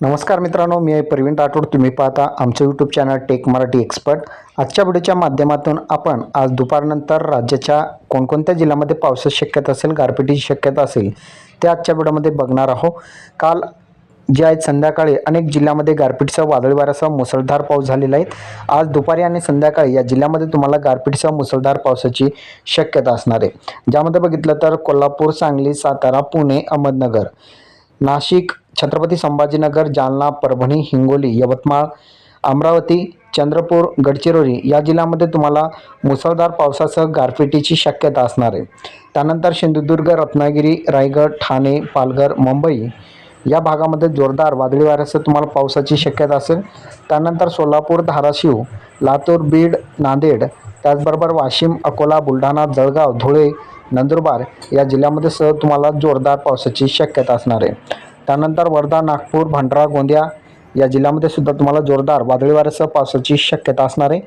नमस्कार मित्रांनो मी आहे प्रवीण राठोड. तुम्ही पाहता आमचं YouTube channel tech Marathi expert आजच्या व्हिडिओच्या माध्यमातून आपण आज दुपारनंतर राज्याच्या कोणकोणत्या जिल्ह्यामध्ये पावसाची शक्यता असेल गारपिटीची शक्यता असेल ते आजच्या व्हिडिओमध्ये बघणार आहोत. काल जे आहेत संध्याकाळी अनेक जिल्ह्यामध्ये गारपीटसह वादळी वाऱ्यासह मुसळधार पाऊस झालेला आहे. आज दुपारी आणि संध्याकाळी या जिल्ह्यामध्ये तुम्हाला गारपीटसह मुसळधार पावसाची शक्यता असणार आहे. ज्यामध्ये बघितलं तर कोल्हापूर सांगली सातारा पुणे अहमदनगर. नाशिक छत्रपती संभाजीनगर जालना परभणी हिंगोली यवतमाळ अमरावती चंद्रपूर गडचिरोली या जिल्ह्यामध्ये तुम्हाला मुसळधार पावसासह गारपिटीची शक्यता असणार आहे. त्यानंतर सिंधुदुर्ग रत्नागिरी रायगड ठाणे पालघर मुंबई या भागामध्ये जोरदार वादळी वाऱ्यासह तुम्हाला पावसाची शक्यता असेल. त्यानंतर सोलापूर धाराशिव लातूर बीड नांदेड त्याचबरोबर वाशिम अकोला बुलढाणा जळगाव धुळे नंदुरबार या जिल्ह्यामध्ये सह तुम्हाला जोरदार पावसाची शक्यता असणार आहे. त्यानंतर वर्धा नागपूर भंडारा गोंदिया या जिल्ह्यामध्ये सुद्धा तुम्हाला जोरदार वादळी वाऱ्यासह पावसाची शक्यता असणार आहे.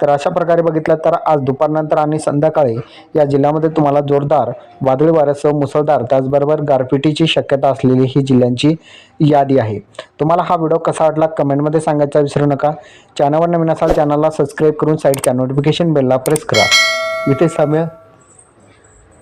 तर अशा प्रकारे बघितलं तर आज दुपारनंतर आणि संध्याकाळी या जिल्ह्यामध्ये तुम्हाला जोरदार वादळी वाऱ्यासह मुसळधार त्याचबरोबर गारपिटीची शक्यता असलेली ही जिल्ह्यांची यादी आहे. तुम्हाला हा व्हिडिओ कसा वाटला कमेंटमध्ये सांगायचा विसरू नका. चॅनलवर नवीन असाल चॅनलला सबस्क्राईब करून साईडच्या नोटिफिकेशन बेलला प्रेस करा. इथे साम्य